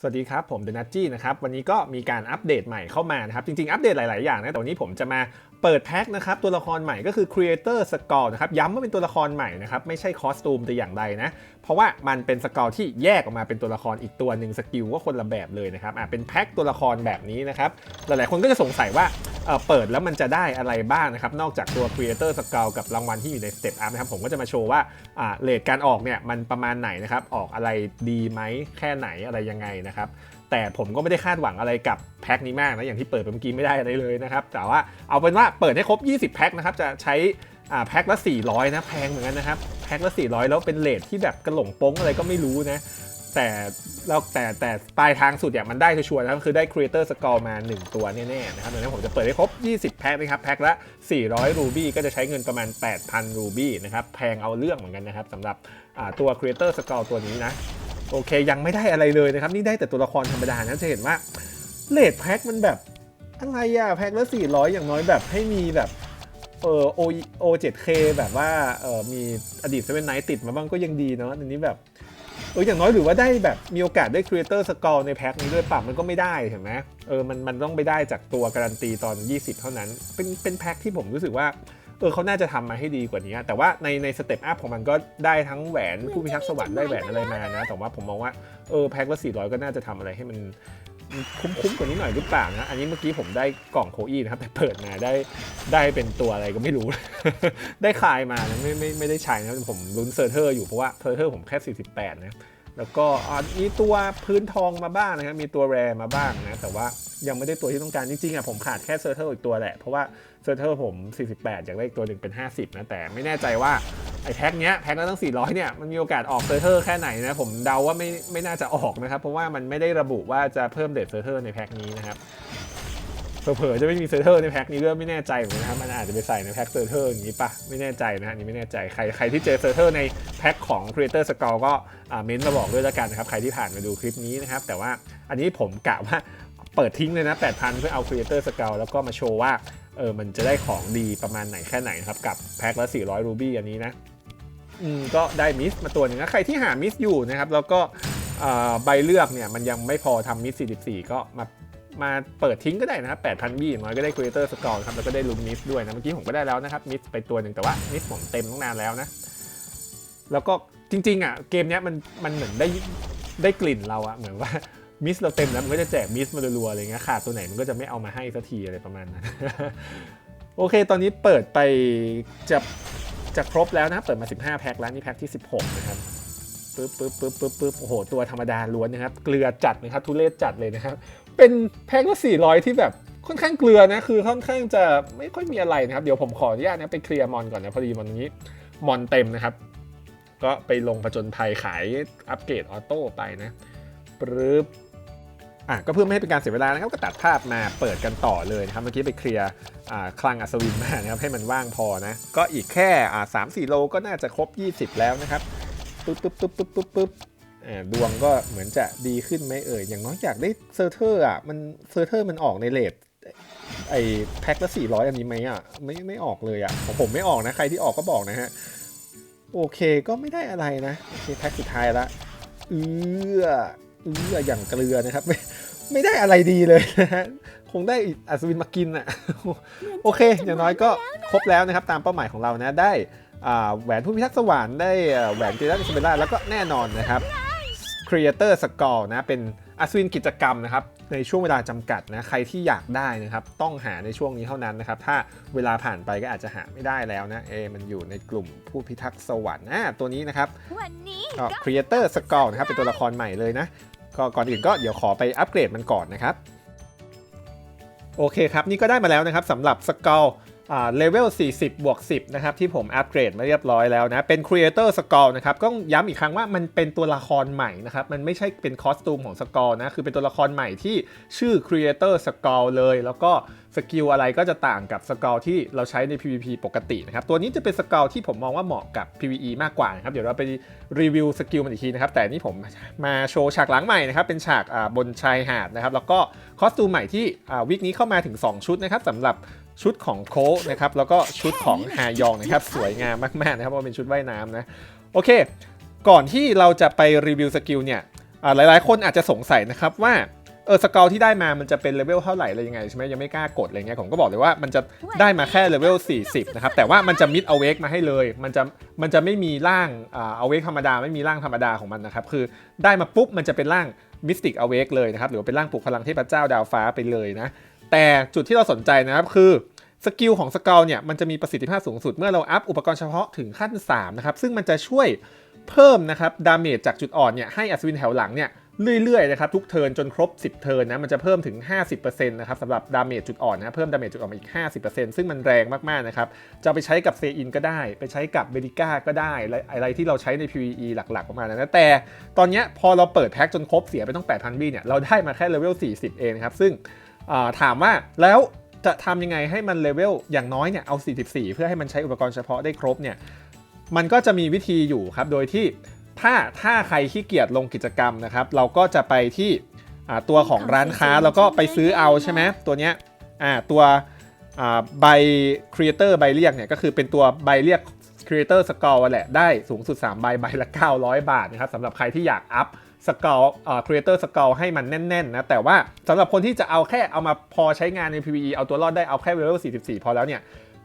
สวัสดีครับ ผมเดนัจี้นะครับ วันนี้ก็มีการอัปเดตใหม่เข้ามานะครับ จริง ๆ อัปเดตหลาย ๆ อย่างนะแต่วันนี้ผมจะมาเปิดแพ็คนะครับ ตัวละครใหม่ก็คือ Creator s c u l นะครับ ย้ำว่าเป็นตัวละครใหม่นะครับ ไม่ใช่คอสตูมแต่อย่างใดนะ เพราะว่ามันเป็นสกอลที่แยกออกมาเป็นตัวละครอีกตัวหนึ่งสกิลก็คนละแบบเลยนะครับอะเป็นแพ็คตัวละครแบบนี้นะครับ หลาย ๆ คนก็จะสงสัยว่าเอ่อเปิดแล้วมันจะได้อะไรบ้างนะครับ นอกจากตัว Creator s c u l กับรางวัลที่อยู่ใน Step Up นะครับ ผมก็จะมาโชว์ว่าอ่าเลทการออกเนี่ยมันประมาณไหนนะครับ ออกอะไรดีไหมแค่ไหนอะไรยังไงนะครับ แต่ผมก็ไม่ได้คาดหวังอะไรกับแพ็คนี้มากนะ อย่างที่เปิดไปเมื่อกี้ไม่ได้อะไรเลยนะครับ แต่ว่าเอาเป็นว่าเปิดให้ครบ 20 แพ็คนะครับ จะใช้แพ็คละ 400 นะ แพงเหมือนกันนะครับ แพ็คละ 400 แล้วเป็นเลทที่แบบกระหล่งป้งอะไรก็ไม่รู้นะ แต่แล้วแต่แต่ปลายทางสุดเนี่ยมันได้ชัวร์นะครับคือได้ Creator s c o r e มา 1 ตัวแน่ๆนะครับดังนั้นผมจะเปิดให้ครบ 20 แพ็คนะครับ แพ็คละ 400 รูบี้ก็จะใช้เงินประมาณ 8,000 รูบี้นะครับ แพงเอาเรื่องเหมือนกันนะครับสำหรับอ่าตัว Creator s c o r e ตัวนี้นะ โอเค ยังไม่ได้อะไรเลยนะครับ นี่ได้แต่ตัวละครธรรมดานะจะเห็นว่าเลดแพ็คมันแบบอะไรอะแพ็คละ400 อย่างน้อยแบบให้มีแบบเออโอโอเจ็ดเคแบบว่าเออมีอดีตเซเว่นไนท์ติดมาบ้างก็ยังดีเนาะอันนี้แบบเอออย่างน้อยหรือว่าได้แบบมีโอกาสได้ครีเอเตอร์สกอร์ในแพ็คนี้ด้วยปรับมันก็ไม่ได้เห็นไหมเออมันมันต้องไปได้จากตัวการันตีตอน 20 เท่านั้น เป็นเป็นแพ็คที่ผมรู้สึกว่า เออเขาน่าจะทำมาให้ดีกว่านี้ แต่ว่าในในสเต็ปอัพของมันก็ได้ทั้งแหวนผู้พิทักษ์สวรรค์ได้แหวนอะไรมานะ แต่ว่าผมมองว่าเออแพ็คละ400 ก็น่าจะทำอะไรให้มันคุ้มๆกว่านี้หน่อยหรือเปล่านะ อันนี้เมื่อกี้ผมได้กล่องโคอี้นะครับแต่เปิดมาได้ได้เป็นตัวอะไรก็ไม่รู้ ได้คายมานะไม่ไม่ไม่ได้ใช้นะผมลุ้นเซอร์เทอร์อยู่เพราะว่าเซอร์เทอร์ผมแค่ 48 นะ แล้วก็อ่ามีตัวพื้นทองมาบ้างนะครับ มีตัวแรมาบ้างนะ แต่ว่ายังไม่ได้ตัวที่ต้องการจริงๆอะผมขาดแค่เซอร์เทอร์อีกตัวแหละ เพราะว่าเซอร์เทอร์ผม 48 อยากได้อีกตัวหนึ่งเป็น 50 นะ แต่ไม่แน่ใจว่าไอ้แพ็คเนี้ยแพ็คละตั้ง 400 เนี่ย มันมีโอกาสออกเซอร์เทอร์แค่ไหนนะ ผมเดาว่าไม่ไม่น่าจะออกนะครับ เพราะว่ามันไม่ได้ระบุว่าจะเพิ่มเดทเซอร์เทอร์ในแพ็คนี้นะครับ เผลอๆจะไม่มีเซอร์เทอร์ในแพ็คนี้ด้วยไม่แน่ใจเหมือนกันนะครับมันอาจจะไปใส่ในแพ็คเซอร์เทอร์อย่างนี้ปะไม่แน่ใจนะฮะอันนี่ไม่แน่ใจใครใครที่เจอเซอร์เทอร์ในแพ็คของ Creator s c u l l ก็เม้นต์มาบอกด้วยแล้วกันนะครับใครที่ผ่านมาดูคลิปนี้นะครับแต่ว่าอันนี้ผมกะว่าเปิดทิ้งเลยนะ 8,000 เพื่อเอา Creator s c u l l แล้วก็มาโชว์ว่าเออมันจะได้ของดีประมาณไหนแค่ไหนนะครับกับแพ็คละ 400 รูบี้อันนี้นะอืมก็ได้มิสมาตัวหนึ่งนะใครที่หามิสอยู่นะครับแล้วก็ใบเลือกเนี่ยมันยังไม่พอทำมิส 44 ก็มา มาเปิดทิ้งก็ได้นะครับ8,000บี้อย่างน้อยก็ได้ Creator s c o r e ครับแล้วก็ได้ลุ้นมิสด้วยนะ เมื่อกี้ผมก็ได้แล้วนะครับมิสไปตัวหนึ่งแต่ว่ามิสผมเต็มตั้งนานแล้วนะ แล้วก็จริงๆอะเกมเนี้ยมันมันเหมือนได้ได้กลิ่นเราอะเหมือนว่ามิสเราเต็มแล้วมันก็จะแจกมิสมารัวๆอะไรเงี้ยขาดตัวไหนมันก็จะไม่เอามาให้สักทีอะไรประมาณนั้นโอเค ตอนนี้เปิดไปจะจะครบแล้วนะ เปิดมา 15 แพ็คแล้วนี่แพ็คที่ 16 นะครับปึ๊บปึ๊บปึ๊บปึ๊บปึ๊บโอ้โห ตัวธรรมดาล้วนนะครับ เกลือจัดนะครับ ทุเรศจัดเลยนะครับ เป็นแพ็คละ 400 ที่แบบค่อนข้างเกลือนะ คือค่อนข้างจะไม่ค่อยมีอะไรนะครับ เดี๋ยวผมขออนุญาตนะไปเคลียร์มอนก่อนนะพอดีมอนนี้มอนเต็มนะครับ ก็ไปลงผจญภัยขายอัปเกรดออโต้ไปนะปึ๊บอะก็เพื่อไม่ให้เป็นการเสียเวลานะครับก็ตัดภาพมาเปิดกันต่อเลยนะครับเมื่อกี้ไปเคลียร์อ่าคลังอัศวินมานะครับให้มันว่างพอนะ ก็อีกแค่อ่าสามสี่โลก็น่าจะครบ 20 แล้วนะครับปึ๊บปึ๊บปึ๊บปึ๊บปึ๊บ ดวงก็เหมือนจะดีขึ้นไหมเอ่ยอย่างน้อยอยากได้เซอร์เทอร์อะมันเซอร์เทอร์มันออกในเลทไอแพ็คละ400อันนี้ไหมอะไม่ไม่ออกเลยอะของผมไม่ออกนะใครที่ออกก็บอกนะฮะโอเคก็ไม่ได้อะไรนะโอเคแพ็คสุดท้ายละเอือเอออย่างเกลือนะครับไม่ไม่ได้อะไรดีเลยนะฮะคงได้อัศวินมากินอะโอเค อย่างน้อยก็ครบแล้วนะครับตามเป้าหมายของเรานะได้แหวนผู้พิทักษ์สวรรค์ได้แหวนเจด้าอิสเบล่าแล้วก็แน่นอนนะครับ Creator s c o r e นะเป็นอัศวินกิจกรรมนะครับในช่วงเวลาจำกัดนะใครที่อยากได้นะครับต้องหาในช่วงนี้เท่านั้นนะครับถ้าเวลาผ่านไปก็อาจจะหาไม่ได้แล้วนะเอมันอยู่ในกลุ่มผู้พิทักษ์สวรรค์อ่าตัวนี้นะครับวันนี้ก็ Creator s c u l l นะครับเป็นตัวละครใหม่เลยนะก็ก่อนอื่นก็เดี๋ยวขอไปอัปเกรดมันก่อนนะครับ โอเคครับ นี่ก็ได้มาแล้วนะครับสำหรับ s c u l l อ่า เลเวล 40 บวก 10 นะครับ ที่ผมอัปเกรดมาเรียบร้อยแล้วนะ เป็น Creator s c u l l นะครับ ก็ย้ำอีกครั้งว่ามันเป็นตัวละครใหม่นะครับ มันไม่ใช่เป็นคอสตูมของ s c u l l นะ คือเป็นตัวละครใหม่ที่ชื่อ Creator s c u l l เลย แล้วก็สกิลอะไรก็จะต่างกับสกอลที่เราใช้ใน PVP ปกตินะครับ ตัวนี้จะเป็นสกอลที่ผมมองว่าเหมาะกับ PVE มากกว่านะครับ เดี๋ยวเราไปรีวิวสกิลมันอีกทีนะครับ แต่นี่ผมมาโชว์ฉากหลังใหม่นะครับ เป็นฉากบนชายหาดนะครับ แล้วก็คอสตูมใหม่ที่วิกนี้เข้ามาถึง 2 ชุดนะครับสำหรับ ชุดของโคนะครับแล้วก็ชุดของฮายองนะครับสวยงามมากๆนะครับเพราะว่าเป็นชุดว่ายน้ำนะโอเค ก่อนที่เราจะไปรีวิวสกิลเนี่ยอ่าหลายๆ คนอาจจะสงสัยนะครับว่าเออสกอลที่ได้มามันจะเป็นเลเวลเท่าไหร่อะไรยังไงใช่ไหมยังไม่กล้ากดอะไรเงี้ยผมก็บอกเลยว่ามันจะได้มาแค่เลเวล 40 นะครับ แต่ว่ามันจะมิดเอาเวกมาให้เลย มันจะมันจะไม่มีร่างอ่าเอาเวกธรรมดาไม่มีร่างธรรมดาของมันนะครับ คือได้มาปุ๊บมันจะเป็นร่างมิสติกเอาเวกเลยนะครับ หรือเป็นร่างปลุกพลังเทพเจ้าดาวฟ้าไปเลยนะ แต่จุดที่เราสนใจนะครับคือสกิลของสกอลเนี่ยมันจะมีประสิทธิภาพสูงสุดเมื่อเราอัพอุปกรณ์เฉพาะถึงขั้น 3 นะครับ ซึ่งมันจะช่วยเพิ่มนะครับดาเมจจากจุดอ่อนเนี่ยให้อัศวินแถวหลังเนี่ยเรื่อยๆนะครับทุกเทิร์นจนครบ 10 เทิร์นนะมันจะเพิ่มถึง 50%นะครับสำหรับดาเมจจุดอ่อนนะเพิ่มดาเมจจุดอ่อนมาอีก 50%ซึ่งมันแรงมากๆนะครับจะไปใช้กับเซอินก็ได้ ไปใช้กับเบริก้าก็ได้ อะไรที่เราใช้ใน PVE หลักๆ ประมาณนั้นนะแต่ตอนนี้พอเราเปิดแพ็กจนครบเสียไปต้อง 8,000 บีเนี่ยเราได้มาแค่เลเวล40 เองครับซึ่งอ่า ถามว่าแล้วจะทำยังไงให้มันเลเวลอย่างน้อยเนี่ยเอา 44 เพื่อให้มันใช้อุปกรณ์เฉพาะได้ครบเนี่ยมันก็จะมีวิธีอยู่ครับ โดยที่ถ้าถ้าใครขี้เกียจลงกิจกรรมนะครับ เราก็จะไปที่อ่าตัวของร้านค้าแล้วก็ไปซื้อเอาใช่ไหมตัวเนี้ยอ่าตัวอ่าใบครีเอเตอร์ใบเรียกเนี่ยก็คือเป็นตัวใบเรียกครีเอเตอร์สกอร์แหละได้สูงสุด 3 ใบใบละ 900 บาทนะครับสำหรับใครที่อยากอัพ สกอลครีเอเตอร์สกอลให้มันแน่นๆนะ แต่ว่าสำหรับคนที่จะเอาแค่เอามาพอใช้งานใน PVE เอาตัวรอดได้เอาแค่เลเวล44 พอแล้วเนี่ย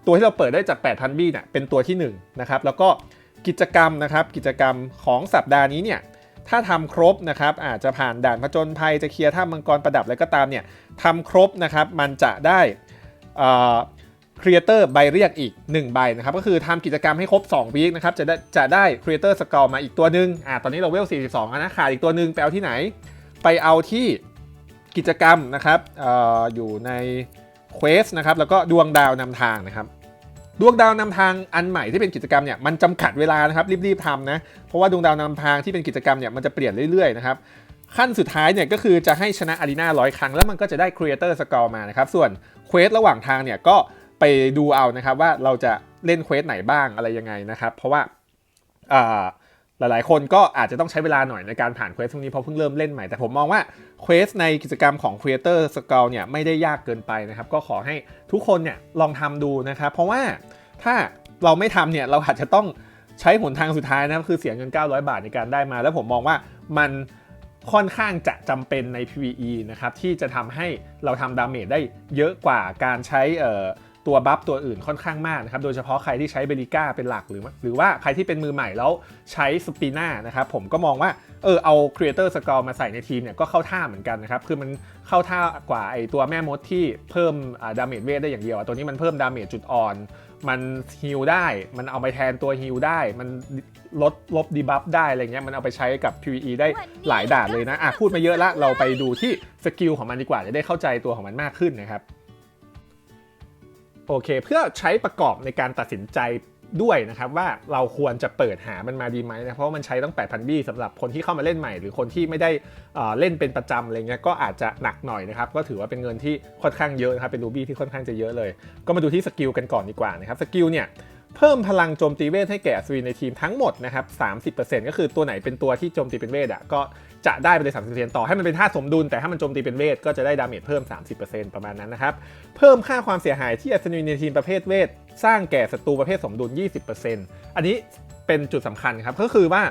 ตัวที่เราเปิดได้จาก 8,000 บี้เนี่ยเป็นตัวที่1นะครับ แล้วก็กิจกรรมนะครับกิจกรรมของสัปดาห์นี้เนี่ยถ้าทำครบนะครับอาจจะผ่านด่านผจญภัยจะเคลียร์ถ้ำมังกรประดับอะไรก็ตามเนี่ยทำครบนะครับมันจะได้ ครีเอเตอร์ใบเรียกอีก 1 ใบนะครับก็คือทำกิจกรรมให้ครบ2วีคนะครับจะได้จะได้ครีเอเตอร์สกอร์มาอีกตัวหนึ่งอ่าตอนนี้เราเวล 42แล้วนะขาดอีกตัวหนึ่งไปเอาที่ไหน ไปเอาที่กิจกรรมนะครับเอออยู่ในเควสนะครับแล้วก็ดวงดาวนำทางนะครับดวงดาวนำทางอันใหม่ที่เป็นกิจกรรมเนี่ยมันจำกัดเวลานะครับรีบๆทำนะเพราะว่าดวงดาวนำทางที่เป็นกิจกรรมเนี่ยมันจะเปลี่ยนเรื่อยๆนะครับขั้นสุดท้ายเนี่ยก็คือจะให้ชนะอารีนาร้อยครั้ง แล้วมันก็จะได้ครีเอเตอร์สกอร์มานะครับ ส่วนเควสระหว่างทางเนี่ยก็ ไปดูเอานะครับว่าเราจะเล่นเควสไหนบ้างอะไรยังไงนะครับ เพราะว่าอ่าหลายๆ คนก็อาจจะต้องใช้เวลาหน่อยในการผ่านเควสพวกนี้เพราะเพิ่งเริ่มเล่นใหม่ แต่ผมมองว่าเควสในกิจกรรมของ Creator s c o l เนี่ยไม่ได้ยากเกินไปนะครับ ก็ขอให้ทุกคนเนี่ยลองทำดูนะครับ เพราะว่าถ้าเราไม่ทำเนี่ยเราอาจจะต้องใช้หนทางสุดท้ายนะครับคือเสียเงิน 900 บาทในการได้มา แล้วผมมองว่ามันค่อนข้างจะจำเป็นใน PVE นะครับที่จะทำให้เราทำดาเมจได้เยอะกว่าการใช้ ตัวบัฟตัวอื่นค่อนข้างมากนะครับ โดยเฉพาะใครที่ใช้เบริก้าเป็นหลักหรือหรือว่าใครที่เป็นมือใหม่แล้วใช้สปีน่านะครับผมก็มองว่าเออเอาครีเอเตอร์สกอร์มาใส่ในทีมเนี่ยก็เข้าท่าเหมือนกันนะครับ คือมันเข้าท่ากว่าไอตัวแม่มดที่เพิ่มดาเมจเวทได้อย่างเดียว ตัวนี้มันเพิ่มดาเมจจุดอ่อน มันฮิลได้ มันเอาไปแทนตัวฮิลได้ มันลดลบดีบัฟได้อะไรเงี้ย มันเอาไปใช้กับ PVE ได้หลายด่านเลยนะอะพูดมาเยอะละเราไปดูที่สกิลของมันดีกว่าจะได้เข้าใจตัวของมันมากขึ้นนะครับ โอเค เพื่อใช้ประกอบในการตัดสินใจด้วยนะครับว่าเราควรจะเปิดหามันมาดีไหมนะเพราะมันใช้ต้อง8,000 บี้สำหรับคนที่เข้ามาเล่นใหม่ หรือคนที่ไม่ได้เอ่อเล่นเป็นประจำอะไรเงี้ยก็อาจจะหนักหน่อยนะครับก็ถือว่าเป็นเงินที่ค่อนข้างเยอะนะครับเป็นรูบี้ที่ค่อนข้างจะเยอะเลย ก็มาดูที่สกิลกันก่อนดีกว่านะครับสกิลเนี่ยเพิ่มพลังโจมตีเวทให้แก่อัศวินในทีมทั้งหมดนะครับ 30%ก็คือตัวไหนเป็นตัวที่โจมตีเป็นเวทอะก็ จะได้ไปเลย 30%ต่อให้มันเป็นท่าสมดุล แต่ถ้ามันโจมตีเป็นเวท ก็จะได้ดาเมจเพิ่ม 30%ประมาณนั้นนะครับ เพิ่มค่าความเสียหายที่อัศวินในทีมประเภทเวท สร้างแก่ศัตรูประเภทสมดุล 20%อันนี้เป็นจุดสำคัญครับ ก็คือว่า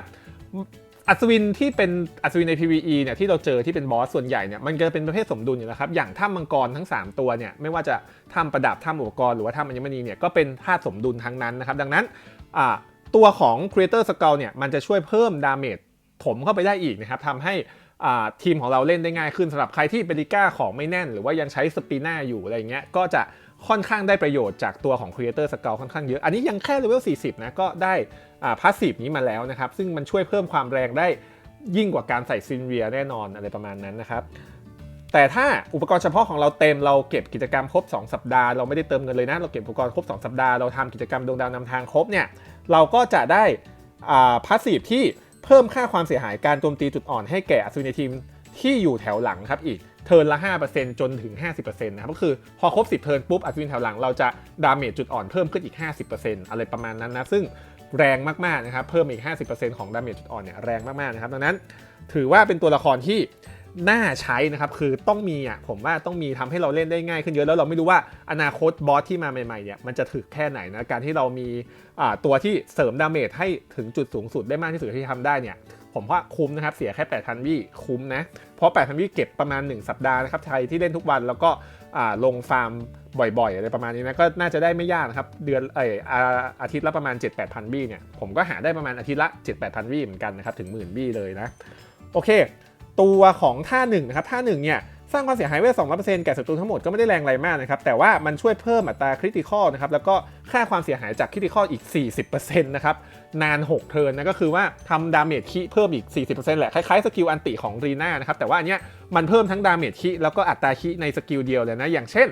อัศวินที่เป็นอัศวินใน PVE เนี่ยที่เราเจอที่เป็นบอสส่วนใหญ่เนี่ยมันจะเป็นประเภทสมดุลอยู่แล้วครับ อย่างถ้ำมังกรทั้ง 3 ตัวเนี่ยไม่ว่าจะถ้ำประดับถ้ำอุปกรณ์หรือว่าถ้ำอัญมณีเนี่ยก็เป็นธาตุสมดุลทั้งนั้นนะครับ ดังนั้นตัวของ Creator Skull เนี่ยมันจะช่วยเพิ่มดาเมจ ถมเข้าไปได้อีกนะครับทำให้ทีมของเราเล่นได้ง่ายขึ้นสำหรับใครที่เบริก้าของไม่แน่น หรือว่ายังใช้สปีน่าอยู่อะไรเงี้ยก็จะค่อนข้างได้ประโยชน์จากตัวของ Creator Skull ค่อนข้างเยอะ อันนี้ยังแค่เลเวล 40 นะ ก็ได้พาสซีฟนี้มาแล้วนะครับ ซึ่งมันช่วยเพิ่มความแรงได้ยิ่งกว่าการใส่ซินเวียแน่นอนอะไรประมาณนั้นนะครับ แต่ถ้าอุปกรณ์เฉพาะของเราเต็มเราเก็บกิจกรรมครบ 2 สัปดาห์เราไม่ได้เติมเงินเลยนะ เราเก็บอุปกรณ์ครบ 2 สัปดาห์เราทำกิจกรรมดวงดาวนำทางครบเนี่ยเราก็จะได้พาสซีฟที่ เพิ่มค่าความเสียหายการโจมตีจุดอ่อนให้แก่อัศวินในทีมที่อยู่แถวหลังครับอีกเทิร์นละ 5%จนถึง 50%นะครับก็คือพอครบ 10 เทิร์นปุ๊บอัศวินแถวหลังเราจะดาเมจจุดอ่อนเพิ่มขึ้นอีก 50%อะไรประมาณนั้นนะซึ่งแรงมากๆนะครับเพิ่มอีก 50%ของดาเมจจุดอ่อนเนี่ยแรงมากๆนะครับดังนั้น ถือว่าเป็นตัวละครที่ น่าใช้นะครับ คือต้องมีอะผมว่าต้องมีทำให้เราเล่นได้ง่ายขึ้นเยอะแล้วเราไม่รู้ว่าอนาคตบอสที่มาใหม่ๆเนี่ยมันจะถึกแค่ไหนนะการที่เรามีอ่าตัวที่เสริมดาเมจให้ถึงจุดสูงสุดได้มากที่สุดที่ทำได้เนี่ยผมว่าคุ้มนะครับเสียแค่ 8,000วิคุ้มนะ เพราะ 8,000วิเก็บประมาณ 1 สัปดาห์นะครับใครที่เล่นทุกวันแล้วก็อ่าลงฟาร์มบ่อยๆอะไรประมาณนี้นะก็น่าจะได้ไม่ยากนะครับเดือนเอออาอาทิตย์ละประมาณ 7-8,000วิเนี่ยผมก็หาได้ประมาณอาทิตย์ละ 7-8,000วิเหมือนกันนะครับถึงหมื่นวิเลยนะโอเค ตัวของท่าหนึ่งนะครับท่าหนึ่งเนี่ยสร้างความเสียหายไว้สองร้อยเวท200%แก่ศัตรูทั้งหมดก็ไม่ได้แรงอะไรมากนะครับ แต่ว่ามันช่วยเพิ่มอัตราคริติคอลนะครับ แล้วก็ค่าความเสียหายจากคริติคอลอีก 40%นะครับ นาน 6 เทิร์นนะก็คือว่าทำดาเมจคิเพิ่มอีก 40%แหละ คล้ายๆ สกิลอันติของรีน่านะครับ แต่ว่าอันเนี้ยมันเพิ่มทั้งดาเมจคิแล้วก็อัตราคิในสกิลเดียวเลยนะ อย่างเช่น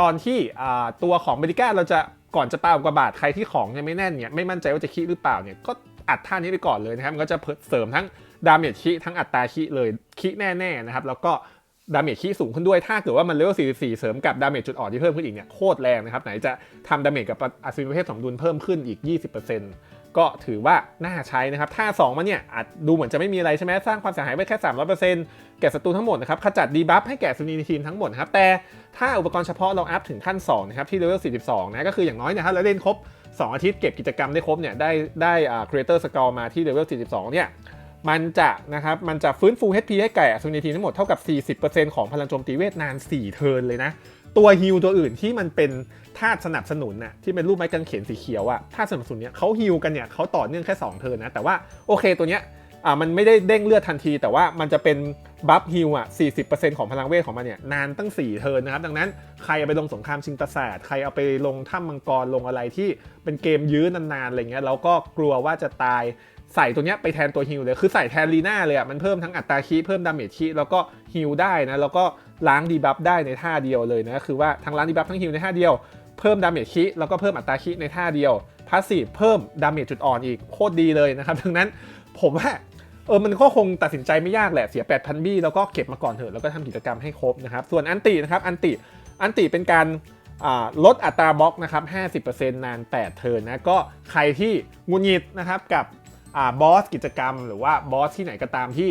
ตอนที่อ่าตัวของเมดิก้าเราจะก่อนจะปาอุกกาบาตใครที่ของยังไม่แน่นเนี่ยไม่มั่นใจว่าจะคิหรือเปล่าเนี่ยก็อัดท่านี้ไปก่อนเลยนะครับมันก็จะเสริมทั้ง ดาเมจคิทั้งอัตราคิเลยคิแน่ๆนะครับ แล้วก็ดาเมจคิสูงขึ้นด้วย ถ้าเกิดว่ามันเลเวล44 เสริมกับดาเมจจุดอ่อนที่เพิ่มขึ้นอีกเนี่ยโคตรแรงนะครับ ไหนจะทำดาเมจกับอัศวินประเภทสมดุลเพิ่มขึ้นอีก 20%ก็ถือว่าน่าใช้นะครับท่า2 มันเนี่ยอาจดูเหมือนจะไม่มีอะไรใช่ไหมสร้างความเสียหายไปแค่ 300%แก่ศัตรูทั้งหมดนะครับ ขจัดดีบัฟให้แก่ศัตรูในทีมทั้งหมดนะครับ แต่ถ้าอุปกรณ์เฉพาะเราอัพถึงขั้น2นะครับที่เลเวล42 นะก็คืออย่างน้อยเนยถ้าเราเล่นครบ 2 อาทิตย์เก็บกิจกรรมได้ครบเนี่ยได้ได้อ่า Creator Score มาที่เลเวล42เนี่ย มันจะนะครับมันจะฟื้นฟู HP ให้แก่ซูนิทีทั้งหมดเท่ากับ 40%ของพลังโจมตีเวทนาน 4 เทิร์นเลยนะ ตัวฮิลตัวอื่นที่มันเป็นธาตุสนับสนุนน่ะที่เป็นรูปไม้กางเขนสีเขียวอะธาตุสนับสนุนเนี่ยเขาฮิลกันเนี่ยเขาต่อเนื่องแค่ 2 เทิร์นนะ แต่ว่าโอเคตัวเนี้ยอ่ามันไม่ได้เด้งเลือดทันที แต่ว่ามันจะเป็นบัฟฮิลอะ 40%ของพลังเวทของมันเนี่ยนานตั้ง 4 เทิร์นนะครับ ดังนั้นใครเอาไปลงสงครามชิงตราดใครเอาไปลงถ้ำมังกรลงอะไรที่เป็นเกมยื้อนานๆอะไรเงี้ยแล้วก็กลัวว่าจะตาย ใส่ตัวเนี้ยไปแทนตัวฮิลเลย คือใส่แทนลีน่าเลยอะ มันเพิ่มทั้งอัตราคีเพิ่มดาเมจคีแล้วก็ฮิลได้นะ แล้วก็ล้างดีบัฟได้ในท่าเดียวเลยนะ คือว่าทั้งล้างดีบัฟทั้งฮิลในท่าเดียว เพิ่มดาเมจคีแล้วก็เพิ่มอัตราคีในท่าเดียว พาสซีฟเพิ่มดาเมจจุดอ่อนอีก โคตรดีเลยนะครับ ดังนั้นผมว่าเออ มันก็คงตัดสินใจไม่ยากแหละ เสีย 8,000 บี้ แล้วก็เก็บมาก่อนเถอะ แล้วก็ทำกิจกรรมให้ครบนะครับ ส่วนอันตินะครับ อันติ อันติเป็นการลดอัตราบล็อกนะครับ 50%นาน 8 เทิร์นนะ ก็ใครที่งุนงิดนะครับกับ บอสกิจกรรม หรือว่าบอสที่ไหนก็ตามที่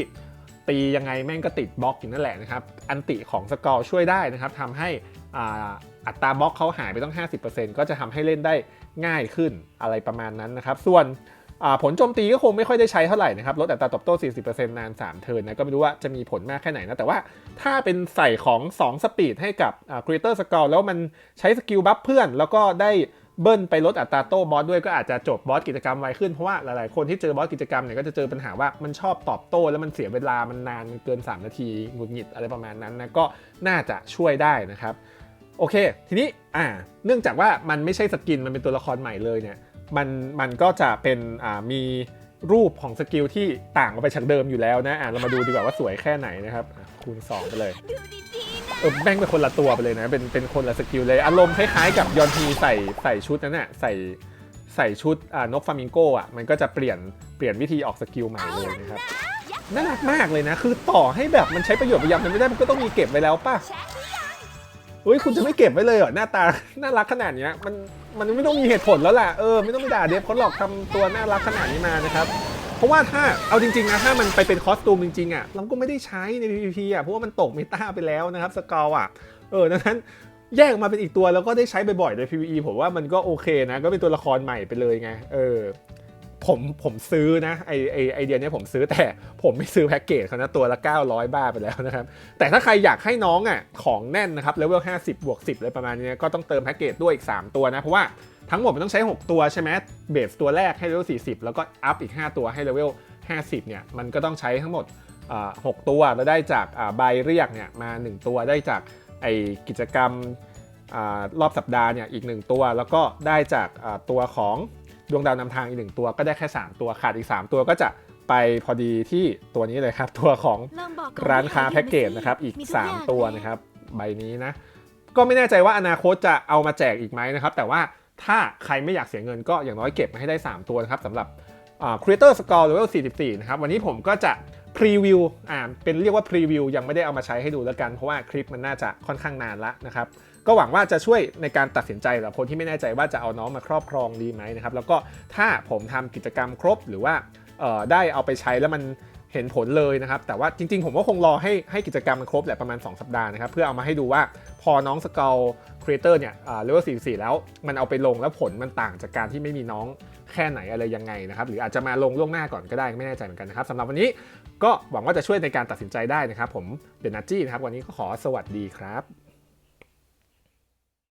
ตียังไงแม่งก็ติดบล็อกอยู่นั่นแหละนะครับ อันติของสกอร์ช่วยได้นะครับทำให้อ่าอัตราบล็อกเขาหายไปต้อง 50%ก็จะทำให้เล่นได้ง่ายขึ้นอะไรประมาณนั้นนะครับ ส่วนผลโจมตีก็คงไม่ค่อยได้ใช้เท่าไหร่นะครับลดอัตราตอบโต้ 40%นาน 3 เทิร์นนะก็ไม่รู้ว่าจะมีผลมากแค่ไหนนะ แต่ว่าถ้าเป็นใส่ของ 2 สปีดให้กับอ่า Creator Score แล้วมันใช้สกิลบัฟเพื่อน แล้วก็ได้ เบิ้ลไปลดอัตราโต้บอสด้วยก็อาจจะจบบอสกิจกรรมไวขึ้นเพราะว่าหลายๆคนที่เจอบอสกิจกรรมเนี่ยก็จะเจอปัญหาว่ามันชอบตอบโต้แล้วมันเสียเวลามันนานมันเกิน 3 นาทีหงุดหงิดอะไรประมาณนั้นนะก็น่าจะช่วยได้นะครับโอเค ทีนี้อ่าเนื่องจากว่ามันไม่ใช่สกินมันเป็นตัวละครใหม่เลยเนี่ยมันมันก็จะเป็นอ่ามีรูปของสกิลที่ต่างออกไปจากเดิมอยู่แล้วนะอ่าเรามาดูดีกว่าว่าสวยแค่ไหนนะครับคูณ 2 ไปเลย เออแม่งเป็นคนละตัวไปเลยนะ เป็นเป็นคนละสกิลเลย อารมณ์คล้ายๆกับยอนทีใส่ใส่ชุดนั้นน่ะใส่ใส่ชุดอ่านกฟลามิงโกอะมันก็จะเปลี่ยนเปลี่ยนวิธีออกสกิลใหม่เลยนะครับน่ารักมากเลยนะ คือต่อให้แบบมันใช้ประโยชน์ประยำมันไม่ได้มันก็ต้องมีเก็บไว้แล้วป่ะแชร์เฮ้ยคุณจะไม่เก็บไว้เลยเหรอหน้าตาน่ารักขนาดเนี้ยมันมันไม่ต้องมีเหตุผลแล้วแหละเออไม่ต้องไปด่าเดฟเขาหรอกทำตัวน่ารักขนาดนี้มานะครับ เพราะว่าถ้าเอาจริงๆนะถ้ามันไปเป็นคอสตูมจริงๆอะเราก็ไม่ได้ใช้ใน PVP อะเพราะว่ามันตกเมตาไปแล้วนะครับสกอร์อะเออดังนั้นแยกมาเป็นอีกตัวแล้วก็ได้ใช้บ่อยๆใน PVE ผมว่ามันก็โอเคนะ ก็เป็นตัวละครใหม่ไปเลยไงเออผมผมซื้อนะไอไอไอเดียนี้ผมซื้อแต่ผมไม่ซื้อแพ็กเกจเขานะตัวละ 900บ้าไปแล้วนะครับ แต่ถ้าใครอยากให้น้องอะของแน่นนะครับเลเวล50 บวก 10อะไรประมาณนี้ก็ต้องเติมแพ็กเกจด้วยอีก 3 ตัวนะ เพราะว่า ทั้งหมดมันต้องใช้ 6 ตัวใช่ไหมเบสตัวแรกให้เลเวล 40 แล้วก็อัพอีก 5 ตัวให้เลเวล 50 เนี่ย มันก็ต้องใช้ทั้งหมด 6 ตัว แล้วได้จากใบเรียกเนี่ยมา 1 ตัว ได้จากไอกิจกรรมอรอบสัปดาห์เนี่ยอีก 1 ตัว แล้วก็ได้จากตัวของดวงดาวนำทางอีกหนึ่งตัว ก็ได้แค่ 3 ตัว ขาดอีก 3 ตัวก็จะไปพอดีที่ตัวนี้เลยครับ ตัวของร้านค้าแพ็กเกจนะครับ อีกมีทุย่าง3ตัวนะครับ ใบนี้นะ ก็ไม่แน่ใจว่าอนาคตจะเอามาแจกอีกไหมนะครับ แต่ว่า ถ้าใครไม่อยากเสียเงินก็อย่างน้อยเก็บมาให้ได้ 3 ตัวนะครับสำหรับ Creator Score Level 44 นะครับ วันนี้ผมก็จะพรีวิวอ่าเป็นเรียกว่าพรีวิวยังไม่ได้เอามาใช้ให้ดูแล้วกัน เพราะว่าคลิปมันน่าจะค่อนข้างนานละนะครับ ก็หวังว่าจะช่วยในการตัดสินใจสำหรับคนที่ไม่แน่ใจว่าจะเอาน้องมาครอบครองดีไหมนะครับแล้วก็ถ้าผมทำกิจกรรมครบหรือว่าได้เอาไปใช้แล้วมัน เห็นผลเลยนะครับ แต่ว่าจริงๆ ผมก็คงรอให้ให้กิจกรรมมันครบแหละประมาณ 2 สัปดาห์นะครับ เพื่อเอามาให้ดูว่าพอน้องสก l ครีเอเตอร์เนี่ยเลเวล44 แล้วมันเอาไปลงแล้วผลมันต่างจากการที่ไม่มีน้องแค่ไหนอะไรยังไงนะครับ หรืออาจจะมาลงล่วงหน้าก่อนก็ได้ไม่แน่ใจเหมือนกันนะครับสำหรับวันนี้ก็หวังว่าจะช่วยในการตัดสินใจได้นะครับ ผมเดนนัจี้นะครับ วันนี้ก็ขอสวัสดีครับ